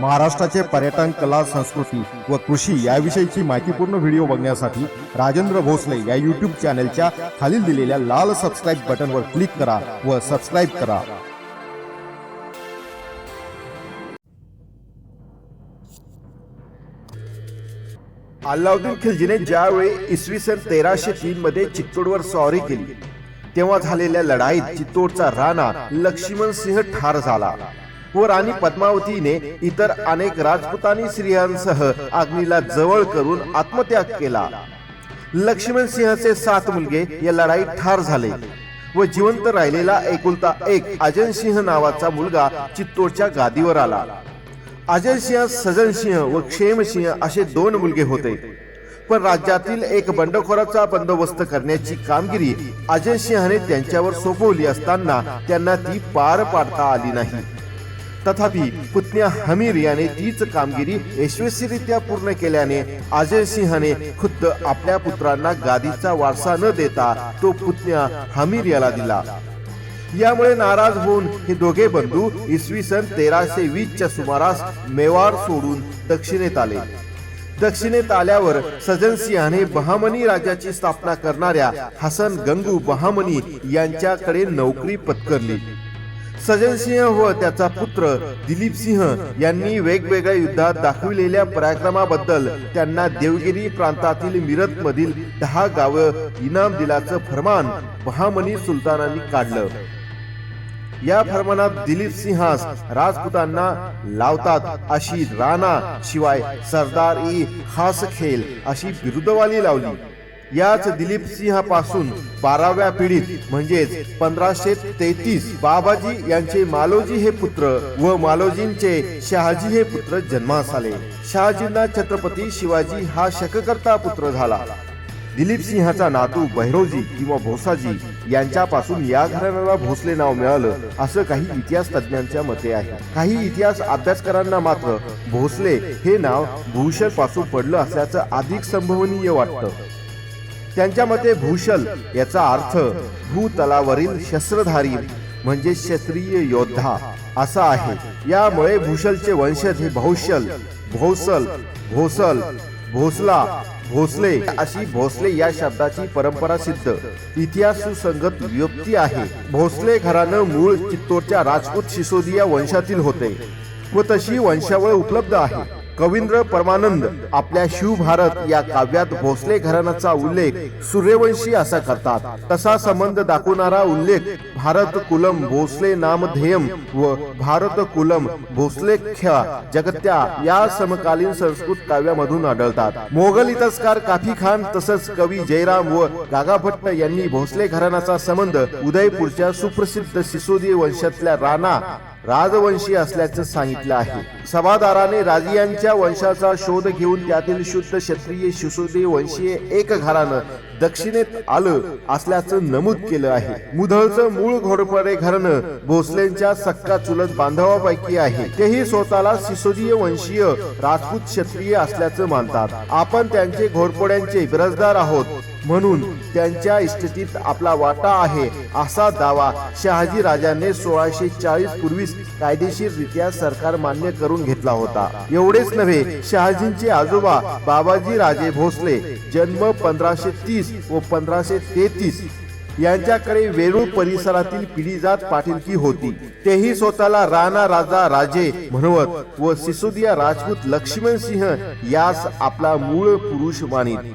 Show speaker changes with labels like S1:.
S1: महाराष्ट्राचे पर्यटन कला संस्कृती व कृषी याविषयीची माहितीपूर्ण व्हिडिओ बघण्यासाठी राजेंद्र भोसले या यूट्यूब चॅनलच्या खालील दिलेल्या लाल सबस्क्राईब बटनवर क्लिक करा व सबस्क्राईब करा.
S2: अल्लाउद्दीन खिलजीने ज्यावेळी इसवी सन तेराशे तीन मध्ये चित्तोडवर स्वारी केली तेव्हा झालेल्या लढाईत चित्तोडचा राणा लक्ष्मण सिंह ठार झाला. व राणी पद्मावतीने इतर अनेक राजपुतानी स्त्रियांसह अग्नीला जवळ करून आत्मत्याग केला. लक्ष्मण सिंहाचे सात मुलगे या लढाईत ठार झाले व जिवंत राहिलेला एकुलता एक अजय सिंह नावाचा मुलगा चित्तोडच्या गादीवर आला. अजय सिंह सजन सिंह व क्षेमसिंह असे दोन मुलगे होते. पण राज्यातील एक बंडखोराचा बंदोबस्त करण्याची कामगिरी अजय सिंहने त्यांच्यावर सोपवली असताना त्यांना ती पार पाडता आली नाही. तथापि पुतण्या हमीर याने तीच कामगिरी यशस्वीरित्या पूर्ण केल्याने अजय सिंहाने खुद्द आपल्या पुत्रांना गादीचा वारसा न देता तो पुतण्या हमीर याला दिला. यामुळे नाराज होऊन हे दोघे बंधू इसवी सन तेराशे वीसच्या सुमारास मेवाड सोडून दक्षिणेत आले. दक्षिणेत आल्यावर सजन सिंहाने बहामनी राज्याची स्थापना करणाऱ्या हसन गंगू बहामनी यांच्याकडे नोकरी पत्करली. सजन सिंह व त्याचा पुत्र दिलीप सिंह यांनी वेगवेगळ्या युद्धात दाखविलेल्या पराक्रमाबद्दल त्यांना देवगिरी प्रांतातील मिरत मधील दहा गावं इनाम दिल्याचं फरमान बहामनी सुलतानांनी काढलं. या फरमानात दिलीप सिंहास राजपुतांना लावतात अशी राणा शिवाय सरदार ई खास खेल अशी बिरुदवाली लावली. याच दिलीप सिंहापासून बाराव्या पिढीत म्हणजेच पंधराशे तेहतीस बाबाजी यांचे मालोजी हे पुत्र व मालोजींचे शहाजी हे पुत्र जन्मास आले. शहाजींना छत्रपती शिवाजी हा शककर्ता पुत्र झाला. दिलीप सिंहाचा नातू बहिरोजी किंवा भोसाजी यांच्यापासून या घराण्याला भोसले नाव मिळालं असं काही इतिहास तज्ञांच्या मते आहे. काही इतिहास अभ्यासकारांना मात्र भोसले हे नाव भूषणपासून पडलं असल्याचं अधिक संभवनीय वाटतं. त्यांच्या मते भूषल याचा अर्थ भूतलावरील शस्त्रधारी म्हणजे क्षत्रिय योद्धा असा आहे. यामुळे भूषलचे वंशज हे भौशल भोसल भोसल भोसला भोसले अशी भोसले या शब्दाची परंपरा सिद्ध. इतिहास सुसंगत व्युक्ती आहे. भोसले घराणं मूळ चित्तोरच्या राजपूत सिसोदिया वंशातील होते. व तशी वंशावळ उपलब्ध आहे. कवींद्र परमानंद आपल्या शिवभारत या काव्यात भोसले घराण्याचा उल्लेख सूर्यवंशी असा करतात. तसा संबंध दाखवणारा उल्लेख भारत कुलम भोसले नामधेयम व भारत कुलम भोसले ख्या जगत्या या समकालीन संस्कृत काव्यामधून आढळतात. मोगल इतिहासकार काफी खान तसंच कवी जयराम व गागाभट्ट यांनी भोसले घराण्याचा संबंध उदयपूरच्या सुप्रसिद्ध सिसोदी वंशातल्या राणा राजवंशी असल्याचं सांगितलं आहे. सभादाराने राजियांच्या वंशाचा शोध घेऊन त्यातील शुद्ध क्षत्रिय शिशुदे वंशीय एक घरानं दक्षिणेत आलं असल्याचं नमूद केलं आहे. मुधळचं मूळ घोडपडे घराणं भोसलेंच्या सक्का चुलत बांधवापैकी आहे. तेही स्वतःला सिसोदीय वंशीय राजपूत क्षत्रिय असल्याचं मानतात. आपण त्यांचे घोडपोड्यांचे बिरजदार आहोत. म्हणून त्यांच्या स्थितीत आपला वाटा आहे असा दावा शहाजी राजाने सोळाशे चाळीस पूर्वीच कायदेशीररित्या सरकार मान्य करून घेतला होता. एवढेच नव्हे शहाजींचे आजोबा बाबाजी राजे भोसले जन्म पंधराशे तीस व पंधराशे तेहतीस यांच्याकडे वेरूळ परिसरातील पिढीजात पाटीलकी होती. तेही स्वतःला राणा राजा राजे म्हणवत व सिसोदिया राजपूत लक्ष्मण सिंह यास आपला मूळ पुरुष मानित.